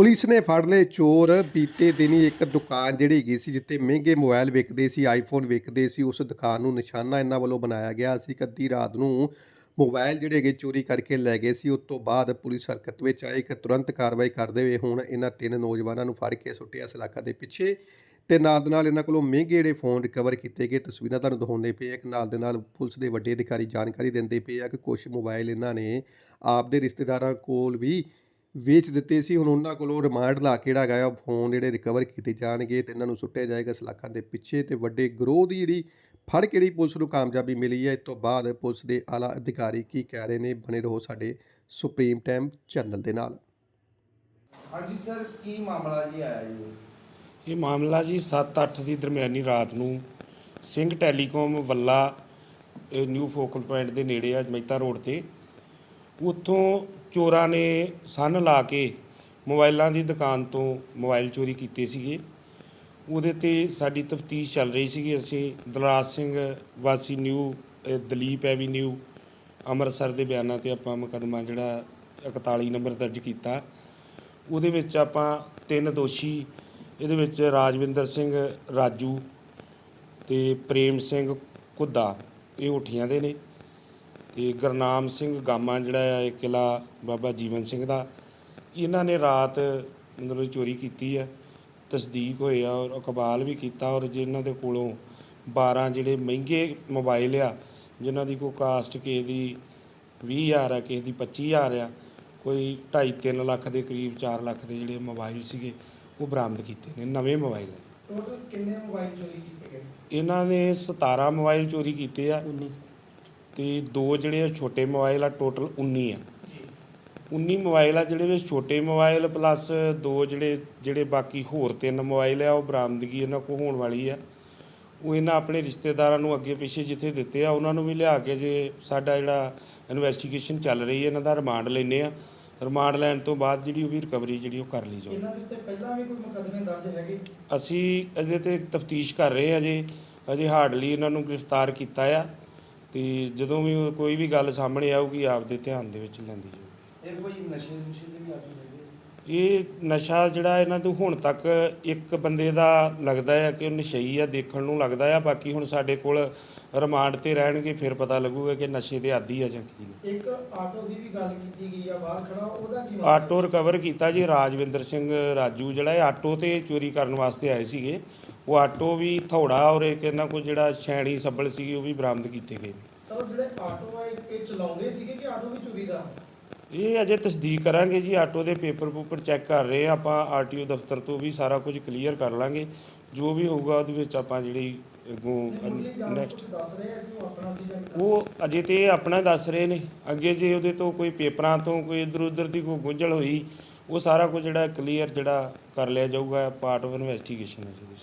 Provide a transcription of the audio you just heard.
Police ਨੇ ਫੜ ਲਏ ਚੋਰ। ਬੀਤੇ ਦਿਨੀ ਇੱਕ ਦੁਕਾਨ ਜਿਹੜੀ ਹੈਗੀ ਸੀ, ਜਿੱਥੇ ਮਹਿੰਗੇ ਮੋਬਾਈਲ ਵਿਕਦੇ ਸੀ ਆਈਫੋਨ ਵਿਕਦੇ ਸੀ, ਉਸ ਦੁਕਾਨ ਨੂੰ ਨਿਸ਼ਾਨਾ ਇਹਨਾਂ ਵੱਲੋਂ ਬਣਾਇਆ ਗਿਆ ਸੀ ਕਿ ਅੱਧੀ ਰਾਤ ਨੂੰ ਮੋਬਾਈਲ ਜਿਹੜੇ ਹੈਗੇ ਚੋਰੀ ਕਰਕੇ ਲੈ ਗਏ ਸੀ। ਉਸ ਤੋਂ ਬਾਅਦ ਪੁਲਿਸ ਹਰਕਤ ਵਿੱਚ ਆਈ ਕਿ ਤੁਰੰਤ ਕਾਰਵਾਈ ਕਰਦੇ ਹੋਏ ਹੁਣ ਇਹਨਾਂ ਤਿੰਨ ਨੌਜਵਾਨਾਂ ਨੂੰ ਫੜ ਕੇ ਸੁੱਟਿਆ ਸਲਾਕਾ ਦੇ ਪਿੱਛੇ ਤੇ ਨਾਲ ਦੇ ਨਾਲ ਇਹਨਾਂ ਕੋਲੋਂ ਮਹਿੰਗੇ ਜਿਹੜੇ ਫੋਨ ਰਿਕਵਰ ਕੀਤੇ ਗਏ। ਤਸਵੀਰਾਂ ਤੁਹਾਨੂੰ ਦਿਖਾਉਂਦੇ ਪਏ ਇੱਕ ਨਾਲ ਦੇ ਨਾਲ ਪੁਲਿਸ ਦੇ ਵੱਡੇ ਅਧਿਕਾਰੀ ਜਾਣਕਾਰੀ ਦਿੰਦੇ ਪਏ ਆ ਕਿ ਕੁਝ ਮੋਬਾਈਲ ਇਹਨਾਂ ਨੇ ਆਪਦੇ ਰਿਸ਼ਤੇਦਾਰਾਂ ਕੋਲ ਵੀ ਵੇਚ ਦਿੱਤੇ ਸੀ ਹੁਣ ਉਹਨਾਂ ਕੋਲੋਂ ਰਿਮਾਂਡ ਲਾ ਕੇ ਜਿਹੜਾ ਹੈਗਾ ਫੋਨ ਜਿਹੜੇ ਰਿਕਵਰ ਕੀਤੇ ਜਾਣਗੇ ਤੇ ਇਹਨਾਂ ਨੂੰ ਸੁੱਟਿਆ ਜਾਏਗਾ ਸਲਾਖਾਂ ਦੇ ਪਿੱਛੇ ਤੇ ਵੱਡੇ ਗਰੋਹ ਦੀ ਜਿਹੜੀ ਫੜ ਕੇ ਜਿਹੜੀ ਪੁਲਿਸ ਨੂੰ ਕਾਮਯਾਬੀ ਮਿਲੀ ਹੈ ਇਸ ਤੋਂ ਬਾਅਦ ਪੁਲਿਸ ਦੇ ਆਲਾ ਅਧਿਕਾਰੀ ਕੀ ਕਹਿ ਰਹੇ ਨੇ ਬਣੇ ਰਹੋ ਸਾਡੇ ਸੁਪਰੀਮ ਟਾਈਮ ਚੈਨਲ ਦੇ ਨਾਲ। ਹਾਂਜੀ ਸਰ ਕੀ ਮਾਮਲਾ ਜੀ ਆਇਆ ਜੀ? ਇਹ ਮਾਮਲਾ ਜੀ 7-8 ਦੀ ਦਰਮਿਆਨੀ ਰਾਤ ਨੂੰ Singh telecom Valla new focal point ਦੇ ਨੇੜੇ ਆ ਮਹਿਤਾ ਰੋਡ ਤੇ। ਉੱਥੋਂ ਚੋਰਾਂ ਨੇ ਸੰਨ ਲਾ ਕੇ ਮੋਬਾਈਲਾਂ ਦੀ ਦੁਕਾਨ ਤੋਂ ਮੋਬਾਈਲ ਚੋਰੀ ਕੀਤੇ ਸੀਗੇ। ਉਹਦੇ ਤੇ ਸਾਡੀ ਤਫਤੀਸ਼ ਚੱਲ ਰਹੀ ਸੀਗੀ। ਅਸੀਂ ਦਲਰਾਜ ਸਿੰਘ ਵਾਸੀ ਨਿਊ ਦਲੀਪ ਐਵੀਨਿਊ ਅੰਮ੍ਰਿਤਸਰ ਦੇ ਬਿਆਨਾਂ ਤੇ ਆਪਾਂ ਮੁਕੱਦਮਾ ਜਿਹੜਾ 41 ਨੰਬਰ ਦਰਜ ਕੀਤਾ। ਉਹਦੇ ਵਿੱਚ ਆਪਾਂ ਤਿੰਨ ਦੋਸ਼ੀ, ਇਹਦੇ ਵਿੱਚ ਰਾਜਵਿੰਦਰ ਸਿੰਘ ਰਾਜੂ ਤੇ ਪ੍ਰੇਮ ਸਿੰਘ ਕੁੱਦਾ, ਇਹ ਉਠੀਆਂ ਦੇ ਨੇ। ਤੇ ਗੁਰਨਾਮ ਸਿੰਘ ਗਾਮਾ ਜਿਹੜਾ ਆ ਇਹ ਕਿਲਾ ਬਾਬਾ ਜੀਵਨ ਸਿੰਘ ਦਾ। ਇਹਨਾਂ ਨੇ ਰਾਤ ਮਤਲਬ ਚੋਰੀ ਕੀਤੀ ਹੈ ਤਸਦੀਕ ਹੋਏ ਆ ਔਰ ਇਕਬਾਲ ਵੀ ਕੀਤਾ ਔਰ ਜਿਨ੍ਹਾਂ ਦੇ ਕੋਲੋਂ 12 ਜਿਹੜੇ ਮਹਿੰਗੇ ਮੋਬਾਈਲ ਆ ਜਿਨ੍ਹਾਂ ਦੀ ਕੋਈ ਕਾਸਟ ਕਿਸੇ ਦੀ 20000 ਆ ਕਿਸੇ ਦੀ 25000 ਆ ਕੋਈ 2.5 3 ਲੱਖ ਦੇ ਕਰੀਬ 4 ਲੱਖ ਦੇ ਜਿਹੜੇ ਮੋਬਾਈਲ ਸੀਗੇ ਉਹ ਬਰਾਮਦ ਕੀਤੇ ਨੇ ਨਵੇਂ ਮੋਬਾਈਲ ਨੇ ਟੋਟਲ ਕਿੰਨੇ ਮੋਬਾਈਲ ਚੋਰੀ ਕੀਤੇ ਗਏ? ਇਹਨਾਂ ਨੇ 17 ਮੋਬਾਈਲ ਚੋਰੀ ਕੀਤੇ ਆ। ਤੇ ਦੋ ਜਿਹੜੇ ਆ ਛੋਟੇ ਮੋਬਾਈਲ ਆ ਟੋਟਲ 19 ਆ। ਜੀ 19 ਮੋਬਾਈਲ ਆ ਜਿਹੜੇ ਵਿੱਚ ਛੋਟੇ ਮੋਬਾਈਲ ਪਲੱਸ ਦੋ ਜਿਹੜੇ ਜਿਹੜੇ ਬਾਕੀ ਹੋਰ ਤਿੰਨ ਮੋਬਾਈਲ ਆ ਉਹ ਬਰਾਮਦਗੀ ਇਹਨਾਂ ਕੋਲ ਹੋਣ ਵਾਲੀ ਆ। ਉਹ ਇਹਨਾਂ ਆਪਣੇ ਰਿਸ਼ਤੇਦਾਰਾਂ ਨੂੰ ਅੱਗੇ ਪਿੱਛੇ ਜਿੱਥੇ ਦਿੱਤੇ ਆ ਉਹਨਾਂ ਨੂੰ ਵੀ ਲਿਆ ਕੇ ਜੇ ਸਾਡਾ ਜਿਹੜਾ ਇਨਵੈਸਟੀਗੇਸ਼ਨ ਚੱਲ ਰਹੀ ਹੈ ਇਹਨਾਂ ਦਾ ਰਿਮਾਂਡ ਲੈਨੇ ਆ। ਰਿਮਾਂਡ ਲੈਣ ਤੋਂ ਬਾਅਦ ਜਿਹੜੀ ਉਹ ਵੀ ਰਿਕਵਰੀ ਜਿਹੜੀ ਉਹ ਕਰ ਲਈ ਜਾਊਗੀ। ਇਹਨਾਂ ਦੇ ਉੱਤੇ ਪਹਿਲਾਂ ਵੀ ਕੋਈ ਮੁਕੱਦਮੇ ਦਰਜ ਹੈਗੇ? ਅਸੀਂ ਅਜੇ ਤੇ ਤਫਤੀਸ਼ ਕਰ ਰਹੇ ਹਾਂ ਅਜੇ ਅਜੇ ਹਾਰਡਲੀ ਇਹਨਾਂ ਨੂੰ ਗ੍ਰਿਫਤਾਰ ਕੀਤਾ ਆ। ਤੇ ਜਦੋਂ ਵੀ ਕੋਈ ਵੀ ਗੱਲ ਸਾਹਮਣੇ ਆਊਗੀ ਆਪਦੇ ਧਿਆਨ ਦੇ ਵਿੱਚ ਲੈਂਦੀ ਜਾਊਗੀ। ਇਹ ਕੋਈ ਨਸ਼ੇ ਨੁਸ਼ੇ ਦੇ ਵੀ ਆਦੀ ਇਹ ਨਸ਼ਾ ਜਿਹੜਾ ਇਹਨਾਂ ਨੂੰ ਹੁਣ ਤੱਕ ਇੱਕ ਬੰਦੇ ਦਾ ਲੱਗਦਾ ਹੈ ਕਿ ਉਹ ਨਸ਼ਈ ਆ ਦੇਖਣ ਨੂੰ ਲੱਗਦਾ ਆ। ਬਾਕੀ ਹੁਣ ਸਾਡੇ ਕੋਲ ਰਿਮਾਂਡ ਤੇ ਰਹਿਣਗੇ ਫਿਰ ਪਤਾ ਲੱਗੂਗਾ ਕਿ ਨਸ਼ੇ ਦੇ ਆਦੀ ਆ ਜਾਂ ਕੀ ਨੇ। ਇੱਕ ਆਟੋ ਦੀ ਵੀ ਗੱਲ ਕੀਤੀ ਗਈ ਆ ਬਾਹਰ ਖੜਾ ਉਹਦਾ ਕੀ? ਆਟੋ ਰਿਕਵਰ ਕੀਤਾ ਜੀ ਰਾਜਵਿੰਦਰ ਸਿੰਘ ਰਾਜੂ ਜਿਹੜਾ ਇਹ ਆਟੋ ਤੇ ਚੋਰੀ ਕਰਨ ਵਾਸਤੇ ਆਏ ਸੀਗੇ। ਉਹ ਆਟੋ ਵੀ ਥੋੜਾ ਔਰ ਇੱਕ ਇਹਨਾਂ ਕੋਲ ਜਿਹੜਾ ਛੈਣੀ ਸੱਬਲ ਸੀਗੀ ਉਹ ਵੀ ਬਰਾਮਦ ਕੀਤੇ ਗਏ ਨੇ। ਤਾਂ ਜਿਹੜੇ ਆਟੋ ਆ ਇਹ ਚਲਾਉਂਦੇ ਸੀਗੇ ਕਿ ਆਟੋ ਵੀ ਚੋਰੀ ਦਾ? ਇਹ ਅਜੇ ਤਸਦੀਕ ਕਰਾਂਗੇ ਜੀ, ਆਟੋ ਦੇ ਪੇਪਰ ਪੂਪਰ ਚੈੱਕ ਕਰ ਰਹੇ ਆ ਆਪਾਂ ਆਰਟੀਓ ਦਫ਼ਤਰ ਤੋਂ ਵੀ ਸਾਰਾ ਕੁਝ ਕਲੀਅਰ ਕਰ ਲਾਂਗੇ। ਜੋ ਵੀ ਹੋਊਗਾ ਉਹਦੇ ਵਿੱਚ ਆਪਾਂ ਜਿਹੜੀ, ਅੱਗੋਂ ਨੈਕਸਟ ਉਹ ਅਜੇ ਤੇ ਇਹ ਆਪਣਾ ਦੱਸ ਰਹੇ ਨੇ। ਅੱਗੇ ਜੇ ਉਹਦੇ ਤੋਂ ਕੋਈ ਪੇਪਰਾਂ ਤੋਂ ਕੋਈ ਇਧਰ ਉਧਰ ਦੀ ਕੋਈ ਗੁੰਝਲ ਹੋਈ, ਉਹ ਸਾਰਾ ਕੁਝ ਜਿਹੜਾ ਕਲੀਅਰ ਜਿਹੜਾ ਕਰ ਲਿਆ ਜਾਊਗਾ ਪਾਰਟ ਆਫ ਇਨਵੈਸਟੀਗੇਸ਼ਨ ਹੈ ਜੀ। ਇਹਦੇ